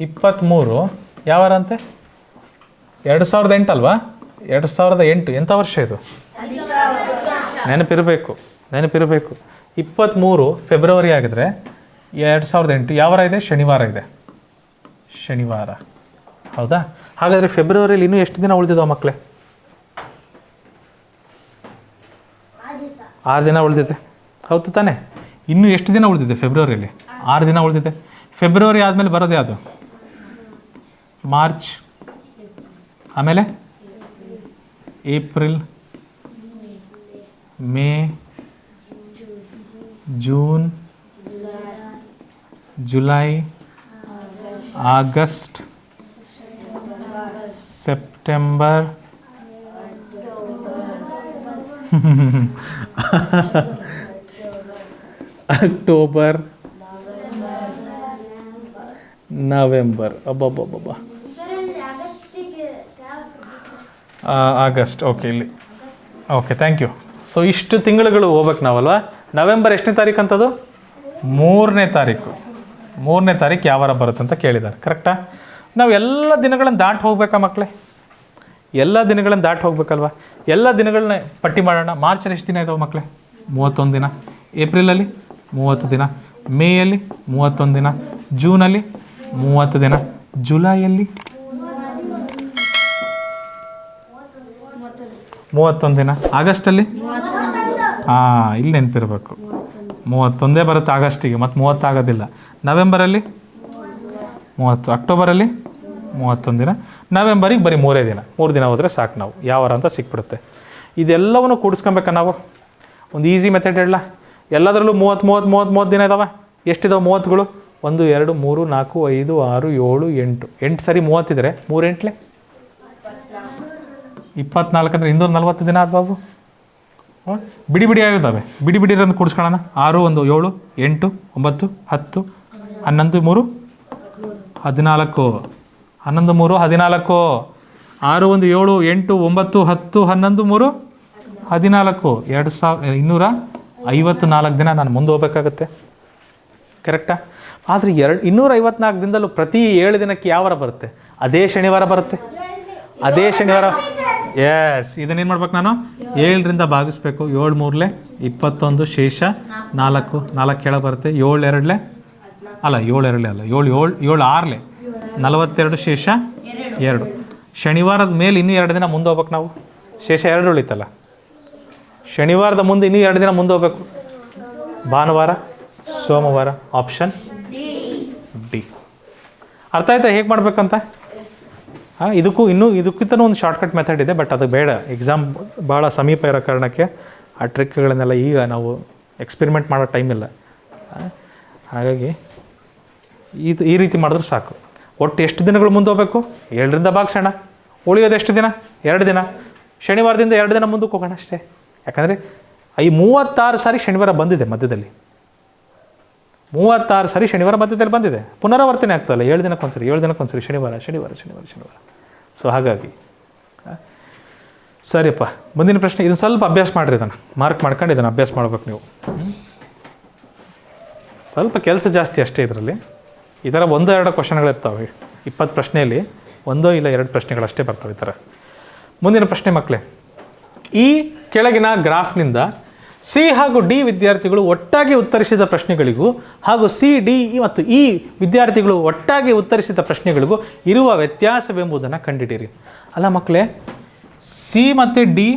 [SPEAKER 1] ಇಪ್ಪತ್ತ್ಮೂರು ಯಾವ ವಾರ ಅಂತೆ ಎರಡು ಸಾವಿರದ ಎಂಟಲ್ವಾ? ಎರಡು ಸಾವಿರದ ಎಂಟು. ಎಂಥ ವರ್ಷ ಇದು? ನೆನಪಿರಬೇಕು. ನೆನಪಿರಬೇಕು. ಇಪ್ಪತ್ತ್ಮೂರು ಫೆಬ್ರವರಿ ಆಗಿದ್ರೆ ಎರಡು ಸಾವಿರದ ಎಂಟು. ಯಾವ ವಾರ ಇದೆ? ಶನಿವಾರ ಇದೆ. ಶನಿವಾರ. ಹೌದಾ? ಹಾಗಾದರೆ ಫೆಬ್ರವರಿಯಲ್ಲಿ ಇನ್ನೂ ಎಷ್ಟು ದಿನ ಉಳಿದಿದ್ದಾವೆ ಮಕ್ಕಳೇ? ಆರು ದಿನ ಉಳಿದಿದೆ. ಹೌದು ತಾನೇ. ಇನ್ನೂ ಎಷ್ಟು ದಿನ ಉಳಿದಿದೆ ಫೆಬ್ರವರಿಯಲ್ಲಿ? ಆರು ದಿನ ಉಳಿದಿದೆ. ಫೆಬ್ರವರಿ ಆದಮೇಲೆ ಬರೋದು ಯಾವುದು? ಮಾರ್ಚ್ ಆಮೇಲೆ April May June July August September October November ಅಬ್ಬಬ್ಬಬ್ಬ August okay ಇಲ್ಲಿ. ಓಕೆ ಥ್ಯಾಂಕ್ ಯು ಸೊ ಇಷ್ಟು ತಿಂಗಳುಗಳು ಹೋಗ್ಬೇಕು ನಾವಲ್ವಾ? ನವೆಂಬರ್ ಎಷ್ಟನೇ ತಾರೀಕು ಅಂತದು? ಮೂರನೇ ತಾರೀಕು. ಮೂರನೇ ತಾರೀಕು ಯಾವಾರ ಬರುತ್ತೆ ಅಂತ ಕೇಳಿದ್ದಾರೆ ಕರೆಕ್ಟಾ ನಾವು ಎಲ್ಲ ದಿನಗಳನ್ನು ದಾಟಿ ಹೋಗ್ಬೇಕಾ ಮಕ್ಕಳೇ ಎಲ್ಲ ದಿನಗಳನ್ನು ದಾಟಿ ಹೋಗ್ಬೇಕಲ್ವಾ? ಎಲ್ಲ ದಿನಗಳನ್ನ ಪಟ್ಟಿ ಮಾಡೋಣ. ಮಾರ್ಚಲ್ಲಿ ಎಷ್ಟು ದಿನ ಇದಾವೆ ಮಕ್ಕಳೇ ಮೂವತ್ತೊಂದು ದಿನ. ಏಪ್ರಿಲಲ್ಲಿ ಮೂವತ್ತು ದಿನ. ಮೇಯಲ್ಲಿ ಮೂವತ್ತೊಂದು ದಿನ. ಜೂನಲ್ಲಿ ಮೂವತ್ತು ದಿನ. ಜುಲೈಯಲ್ಲಿ ಮೂವತ್ತೊಂದು ದಿನ? ಆಗಸ್ಟಲ್ಲಿ? ಹಾಂ ಇಲ್ಲಿ ನೆನಪಿರಬೇಕು. ಮೂವತ್ತೊಂದೇ ಬರುತ್ತೆ ಆಗಸ್ಟಿಗೆ, ಮತ್ತು ಮೂವತ್ತಾಗೋದಿಲ್ಲ. ನವೆಂಬರಲ್ಲಿ? ಮೂವತ್ತು, ಅಕ್ಟೋಬರಲ್ಲಿ? ಮೂವತ್ತೊಂದು ದಿನ. ನವೆಂಬರಿಗೆ ಬರೀ ಮೂರೇ ದಿನ. ಮೂರು ದಿನ ಹೋದರೆ ಸಾಕು ನಾವು. ಯಾವಾರ ಅಂತ ಸಿಕ್ಬಿಡುತ್ತೆ. ಇದೆಲ್ಲವನ್ನು ಕೂಡಿಸ್ಕೊಬೇಕಾ ನಾವು? ಒಂದು ಈಸಿ ಮೆಥಡ್ ಹೇಳಲ್ಲ ಎಲ್ಲದರಲ್ಲೂ ಮೂವತ್ತು ಮೂವತ್ತು ಮೂವತ್ತು ಮೂವತ್ತು ದಿನ ಇದಾವೆ? ಎಷ್ಟಿದಾವೆ ಮೂವತ್ತುಗಳು? ಒಂದು, ಎರಡು, ಮೂರು, ನಾಲ್ಕು, ಐದು, ಆರು, ಏಳು, ಎಂಟು. ಎಂಟು ಸರಿ ಮೂವತ್ತಿದ್ರೆ ಮೂರು ಎಂಟ್ಲೆ ಇಪ್ಪತ್ನಾಲ್ಕು ಅಂದರೆ ಇನ್ನೂರ ನಲ್ವತ್ತು ದಿನ ಆದ ಬಾಬು. ಬಿಡಿ ಬಿಡಿ ಆಗಿದ್ದಾವೆ ಬಿಡಿ ಬಿಡಿ ಇರೋದು ಕೂಡಿಸ್ಕೊಳ್ಳೋಣ. ಆರು, ಒಂದು, ಏಳು, ಎಂಟು, ಒಂಬತ್ತು, ಹತ್ತು, ಹನ್ನೊಂದು, ಮೂರು, ಹದಿನಾಲ್ಕು. ಹನ್ನೊಂದು, ಮೂರು, ಹದಿನಾಲ್ಕು. ಆರು, ಒಂದು, ಏಳು, ಎಂಟು, ಒಂಬತ್ತು, ಹತ್ತು, ಹನ್ನೊಂದು, ಮೂರು, ಹದಿನಾಲ್ಕು. ಎರಡು ಸಾವಿರ ಇನ್ನೂರ ಐವತ್ತು ನಾಲ್ಕು ದಿನ ನಾನು ಮುಂದೆ ಹೋಗ್ಬೇಕಾಗತ್ತೆ. ಕರೆಕ್ಟಾ? ಆದರೆ ಎರಡು, ಇನ್ನೂರ ಐವತ್ನಾಲ್ಕು ದಿನದಲ್ಲೂ ಪ್ರತಿ ಏಳು ದಿನಕ್ಕೆ ಯಾವ ವಾರ ಬರುತ್ತೆ? ಅದೇ ಶನಿವಾರ ಬರುತ್ತೆ. ಅದೇ ಶನಿವಾರ. ಎಸ್ ಇದನ್ನೇನು ಮಾಡ್ಬೇಕು ನಾನು? ಏಳರಿಂದ ಭಾಗಿಸ್ಬೇಕು. ಏಳು ಮೂರಲೆ ಇಪ್ಪತ್ತೊಂದು ಶೇಷ, ನಾಲ್ಕು ನಾಲ್ಕು ಕೆಳ ಬರುತ್ತೆ. ಏಳು ಎರಡಲೆ ಅಲ್ಲ ಏಳು ಎರಡಲೆ ಅಲ್ಲ. ಏಳು ಏಳು ಏಳು ಆರಲೆ ನಲವತ್ತೆರಡು ಶೇಷ, ಎರಡು. ಶನಿವಾರದ ಮೇಲೆ ಇನ್ನೂ ಎರಡು ದಿನ ಮುಂದೆ ಹೋಗ್ಬೇಕು ನಾವು. ಶೇಷ ಎರಡು ಉಳಿತಲ್ಲ. ಶನಿವಾರದ ಮುಂದೆ ಇನ್ನೂ ಎರಡು ದಿನ ಮುಂದೆ ಹೋಗ್ಬೇಕು. ಭಾನುವಾರ, ಸೋಮವಾರ, ಆಪ್ಷನ್ ಡಿ. ಅರ್ಥ ಆಯ್ತಾ? ಹೇಗೆ ಮಾಡ್ಬೇಕಂತ? ಹಾಂ, ಇದಕ್ಕೂ ಇನ್ನೂ ಇದಕ್ಕಿಂತ ಒಂದು ಶಾರ್ಟ್ಕಟ್ ಮೆಥಡ್ ಇದೆ ಬಟ್ ಅದು ಬೇಡ. ಎಕ್ಸಾಮ್ ಭಾಳ ಸಮೀಪ ಇರೋ ಕಾರಣಕ್ಕೆ ಆ ಟ್ರಿಕ್ಗಳನ್ನೆಲ್ಲ ಈಗ ನಾವು ಎಕ್ಸ್ಪೆರಿಮೆಂಟ್ ಮಾಡೋ ಟೈಮ್ ಇಲ್ಲ. ಹಾಗಾಗಿ ಇದು ಈ ರೀತಿ ಮಾಡಿದ್ರೆ ಸಾಕು. ಒಟ್ಟು ಎಷ್ಟು ದಿನಗಳು ಮುಂದೆ ಹೋಗಬೇಕು? ಏಳರಿಂದ ಬಾಗ್ಸೋಣ ಉಳಿಯೋದು ಎಷ್ಟು ದಿನ? ಎರಡು ದಿನ. ಶನಿವಾರದಿಂದ ಎರಡು ದಿನ ಮುಂದಕ್ಕೆ ಹೋಗೋಣ ಅಷ್ಟೇ. ಯಾಕಂದರೆ ಈ ಮೂವತ್ತಾರು ಸಾರಿ ಶನಿವಾರ ಬಂದಿದೆ ಮಧ್ಯದಲ್ಲಿ. ಮೂವತ್ತಾರು ಸರಿ ಶನಿವಾರ ಮಧ್ಯದಲ್ಲಿ ಬಂದಿದೆ. ಪುನರಾವರ್ತನೆ ಆಗ್ತದಲ್ಲ, ಏಳು ದಿನಕ್ಕೊಂದ್ಸರಿ ಏಳು ದಿನಕ್ಕೊಂದ್ಸರಿ, ಶನಿವಾರ ಶನಿವಾರ ಶನಿವಾರ ಶನಿವಾರ. ಸೊ ಹಾಗಾಗಿ ಸರಿಯಪ್ಪ, ಮುಂದಿನ ಪ್ರಶ್ನೆ, ಇದನ್ನು ಸ್ವಲ್ಪ ಅಭ್ಯಾಸ ಮಾಡಿರಿ ಇದನ್ನು. ಮಾರ್ಕ್ ಮಾಡ್ಕೊಂಡು ಇದನ್ನು ಅಭ್ಯಾಸ ಮಾಡ್ಬೇಕು ನೀವು. ಸ್ವಲ್ಪ ಕೆಲಸ ಜಾಸ್ತಿ ಅಷ್ಟೇ ಇದರಲ್ಲಿ. ಈ ಥರ ಒಂದೋ, ಎರಡು ಕ್ವಶನ್ಗಳಿರ್ತಾವೆ ಇಪ್ಪತ್ತು ಪ್ರಶ್ನೆಯಲ್ಲಿ ಒಂದೋ ಇಲ್ಲ ಎರಡು ಪ್ರಶ್ನೆಗಳಷ್ಟೇ ಬರ್ತವೆ ಈ ಥರ ಮುಂದಿನ ಪ್ರಶ್ನೆ ಮಕ್ಕಳೇ ಈ ಕೆಳಗಿನ ಗ್ರಾಫ್ನಿಂದ ಸಿ ಹಾಗೂ ಡಿ ವಿದ್ಯಾರ್ಥಿಗಳು ಒಟ್ಟಾಗಿ ಉತ್ತರಿಸಿದ ಪ್ರಶ್ನೆಗಳಿಗೂ ಹಾಗೂ ಸಿ, ಡಿ ಮತ್ತು ಇ ವಿದ್ಯಾರ್ಥಿಗಳು ಒಟ್ಟಾಗಿ ಉತ್ತರಿಸಿದ ಪ್ರಶ್ನೆಗಳಿಗೂ ಇರುವ ವ್ಯತ್ಯಾಸವೆಂಬುದನ್ನು ಕಂಡಿಡಿರಿ ಅಲ್ಲ ಮಕ್ಕಳೇ, ಸಿ ಮತ್ತು ಡಿ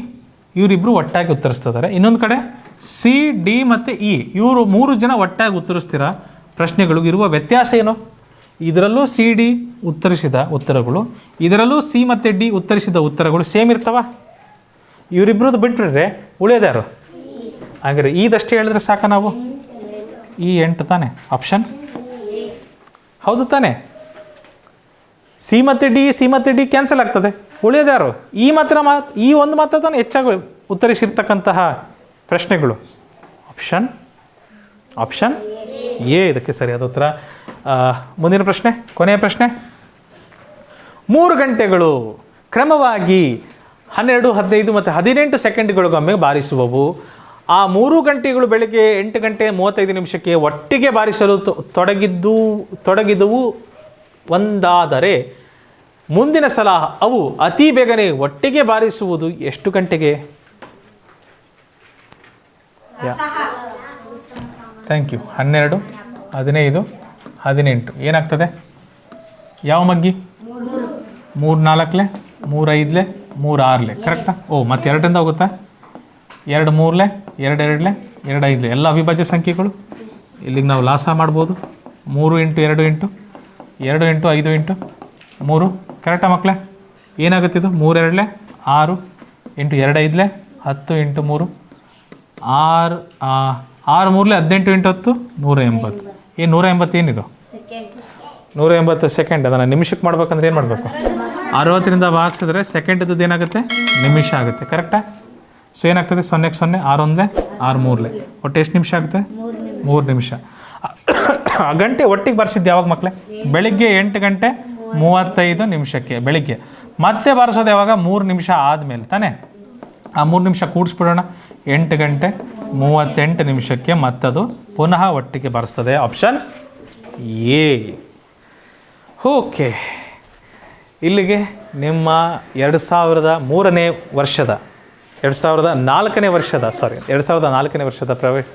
[SPEAKER 1] ಇವರಿಬ್ಬರು ಒಟ್ಟಾಗಿ ಉತ್ತರಿಸ್ತಿದ್ದಾರೆ. ಇನ್ನೊಂದು ಕಡೆ, ಸಿ, ಡಿ ಮತ್ತು ಇ ಇವರು ಮೂರು ಜನ ಒಟ್ಟಾಗಿ ಉತ್ತರಿಸ್ತೀರ ಪ್ರಶ್ನೆಗಳಿಗೂ ಇರುವ ವ್ಯತ್ಯಾಸ ಏನು? ಇದರಲ್ಲೂ ಸಿ, ಡಿ ಉತ್ತರಿಸಿದ ಉತ್ತರಗಳು, ಇದರಲ್ಲೂ ಸಿ ಮತ್ತು ಡಿ ಉತ್ತರಿಸಿದ ಉತ್ತರಗಳು ಸೇಮ್ ಇರ್ತವ? ಇವರಿಬ್ಬರದ್ದು ಬಿಟ್ಬಿಟ್ರೆ ಉಳಿಯೋದ್ಯಾರು ಹಾಗಾದ್ರೆ ಈದಷ್ಟೇ ಹೇಳಿದ್ರೆ ಸಾಕ ನಾವು? ಈ ಎಂಟು ತಾನೆ? ಆಪ್ಷನ್ ಹೌದು ತಾನೆ. C D C D cancel ಆಗ್ತದೆ. ಉಳಿಯೋದ್ಯಾರು ಈ ಮಾತ್ರ ಮಾತು ಈ ಒಂದು ಮಾತ್ರ ತಾನೆ ಹೆಚ್ಚಾಗಿ ಉತ್ತರಿಸಿರ್ತಕ್ಕಂತಹ ಪ್ರಶ್ನೆಗಳು. ಆಪ್ಷನ್ ಆಪ್ಷನ್ ಎ ಇದಕ್ಕೆ ಸರಿಯಾದ ಉತ್ತರ. ಮುಂದಿನ ಪ್ರಶ್ನೆ, ಕೊನೆಯ ಪ್ರಶ್ನೆ. ಮೂರು ಗಂಟೆಗಳು ಕ್ರಮವಾಗಿ ಹನ್ನೆರಡು, ಹದಿನೈದು ಮತ್ತು ಹದಿನೆಂಟು ಸೆಕೆಂಡ್ಗಳಿಗೊಮ್ಮೆ ಬಾರಿಸುವವು. ಆ ಮೂರು ಗಂಟೆಗಳು ಬೆಳಗ್ಗೆ ಎಂಟು ಗಂಟೆ ಮೂವತ್ತೈದು ನಿಮಿಷಕ್ಕೆ ಒಟ್ಟಿಗೆ ಬಾರಿಸಲು ತೊಡಗಿದ್ದು, ತೊಡಗಿದವು ಒಂದಾದರೆ ಮುಂದಿನ ಸಲ ಅವು ಅತಿ ಬೇಗನೆ ಒಟ್ಟಿಗೆ ಬಾರಿಸುವುದು ಎಷ್ಟು ಗಂಟೆಗೆ? ಥ್ಯಾಂಕ್ ಯು ಹನ್ನೆರಡು, ಹದಿನೈದು, ಹದಿನೆಂಟು. ಏನಾಗ್ತದೆ? ಯಾವ ಮಗ್ಗಿ? ಮೂರು ನಾಲ್ಕಲೆ, ಮೂರೈದ್ಲೆ ಮೂರು ಆರಲೆ ಕರೆಕ್ಟಾ ಓ ಮತ್ತೆ ಎರಡರಿಂದ ಹೋಗುತ್ತಾ? ಎರಡು ಮೂರಲೆ, ಎರಡು ಎರಡಲೆ, ಎರಡು ಐದಲೆ. ಎಲ್ಲ ಅವಿಭಾಜ್ಯ ಸಂಖ್ಯೆಗಳು. ಇಲ್ಲಿಗೆ ನಾವು ಲಾಸ ಮಾಡ್ಬೋದು. ಮೂರು ಇಂಟು ಎರಡು ಇಂಟು ಎರಡು ಇಂಟು ಐದು ಇಂಟು ಮೂರು. ಕರೆಕ್ಟಾ ಮಕ್ಕಳೇ ಏನಾಗುತ್ತಿದ್ದು ಮೂರು ಎರಡಲೆ, ಆರು ಇಂಟು ಎರಡು ಐದಲೆ, ಹತ್ತು ಇಂಟು ಮೂರು. ಆರು ಆರು ಮೂರಲೆ ಹದಿನೆಂಟು ಇಂಟು ಹತ್ತು, ನೂರ ಎಂಬತ್ತು. ಏನು ನೂರ ಎಂಬತ್ತು ಏನಿದು? ನೂರ ಎಂಬತ್ತು ಸೆಕೆಂಡ್ ಅದನ್ನು ನಿಮಿಷಕ್ಕೆ ಮಾಡ್ಬೇಕಂದ್ರೆ ಏನು ಮಾಡಬೇಕು? ಅರವತ್ತರಿಂದ ಭಾಗಿಸಿದ್ರೆ ಸೆಕೆಂಡ್ದು ಏನಾಗುತ್ತೆ? ನಿಮಿಷ ಆಗುತ್ತೆ. ಕರೆಕ್ಟಾ ಸೊ ಏನಾಗ್ತದೆ? ಸೊನ್ನೆಗೆ ಸೊನ್ನೆ ಆರು ಒಂದೇ ಆರು ಮೂರಲೆ ಒಟ್ಟು ಎಷ್ಟು ನಿಮಿಷ ಆಗುತ್ತೆ? ಮೂರು ನಿಮಿಷ. ಆ ಗಂಟೆ ಒಟ್ಟಿಗೆ ಬರ್ಸಿದ್ದು ಯಾವಾಗ ಮಕ್ಕಳೇ ಬೆಳಿಗ್ಗೆ ಎಂಟು ಗಂಟೆ, ಮೂವತ್ತೈದು ನಿಮಿಷಕ್ಕೆ, ಬೆಳಿಗ್ಗೆ. ಮತ್ತೆ ಬರ್ಸೋದು ಯಾವಾಗ? ಮೂರು ನಿಮಿಷ ಆದಮೇಲೆ ತಾನೇ? ಆ ಮೂರು ನಿಮಿಷ ಕೂಡಿಸ್ಬಿಡೋಣ. ಎಂಟು ಗಂಟೆ, ಮೂವತ್ತೆಂಟು ನಿಮಿಷಕ್ಕೆ ಮತ್ತದು ಪುನಃ ಒಟ್ಟಿಗೆ ಬಾರಿಸ್ತದೆ ಆಪ್ಷನ್ ಎ. ಓಕೆ ಇಲ್ಲಿಗೆ ನಿಮ್ಮ ಎರಡು ಸಾವಿರದ ಮೂರನೇ ವರ್ಷದ ಎರಡು ಸಾವಿರದ ನಾಲ್ಕನೇ ವರ್ಷದ ಸಾರಿ ಎರಡು ಸಾವಿರದ ನಾಲ್ಕನೇ ವರ್ಷದ ಪ್ರವೇಶ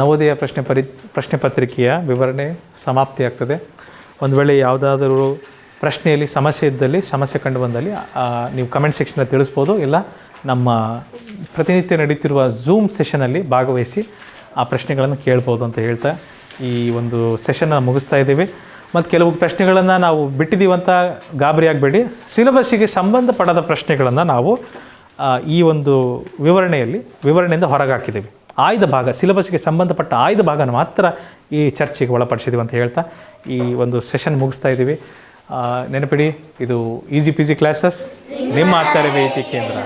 [SPEAKER 1] ನವೋದಯ ಪ್ರಶ್ನೆ ಪರಿ, ಪ್ರಶ್ನೆ ಪತ್ರಿಕೆಯ ವಿವರಣೆ ಸಮಾಪ್ತಿಯಾಗ್ತದೆ ಒಂದು ವೇಳೆ ಯಾವುದಾದರೂ ಪ್ರಶ್ನೆಯಲ್ಲಿ ಸಮಸ್ಯೆ ಇದ್ದಲ್ಲಿ, ಸಮಸ್ಯೆ ಕಂಡು ಬಂದಲ್ಲಿ ನೀವು ಕಮೆಂಟ್ ಸೆಕ್ಷನಲ್ಲಿ ತಿಳಿಸ್ಬೋದು. ಇಲ್ಲ, ನಮ್ಮ ಪ್ರತಿನಿತ್ಯ ನಡೀತಿರುವ ಝೂಮ್ ಸೆಷನಲ್ಲಿ ಭಾಗವಹಿಸಿ ಆ ಪ್ರಶ್ನೆಗಳನ್ನು ಕೇಳ್ಬೋದು ಅಂತ ಹೇಳ್ತಾ ಈ ಒಂದು ಸೆಷನ್ನ ಮುಗಿಸ್ತಾ ಇದ್ದೀವಿ. ಮತ್ತು ಕೆಲವು ಪ್ರಶ್ನೆಗಳನ್ನು ನಾವು ಬಿಟ್ಟಿದ್ದೀವಂತ ಗಾಬರಿ ಆಗಬೇಡಿ. ಸಿಲೆಬಸ್ಸಿಗೆ ಸಂಬಂಧಪಡದ ಪ್ರಶ್ನೆಗಳನ್ನು ನಾವು ಈ ಒಂದು ವಿವರಣೆಯಲ್ಲಿ ವಿವರಣೆಯಿಂದ ಹೊರಗಾಕಿದ್ದೀವಿ. ಆಯ್ದ ಭಾಗ ಸಿಲೆಬಸ್ಗೆ ಸಂಬಂಧಪಟ್ಟ ಆಯ್ದ ಭಾಗನ ಮಾತ್ರ ಈ ಚರ್ಚೆಗೆ ಒಳಪಡಿಸಿದ್ದೀವಿ ಅಂತ ಹೇಳ್ತಾ ಈ ಒಂದು ಸೆಷನ್ ಮುಗಿಸ್ತಾ ಇದ್ದೀವಿ. ನೆನಪಿಡಿ, ಇದು ಈಸಿ ಪಿ ಜಿ ಕ್ಲಾಸಸ್ ನಿಮ್ಮ ತರಬೇತಿ ಕೇಂದ್ರ.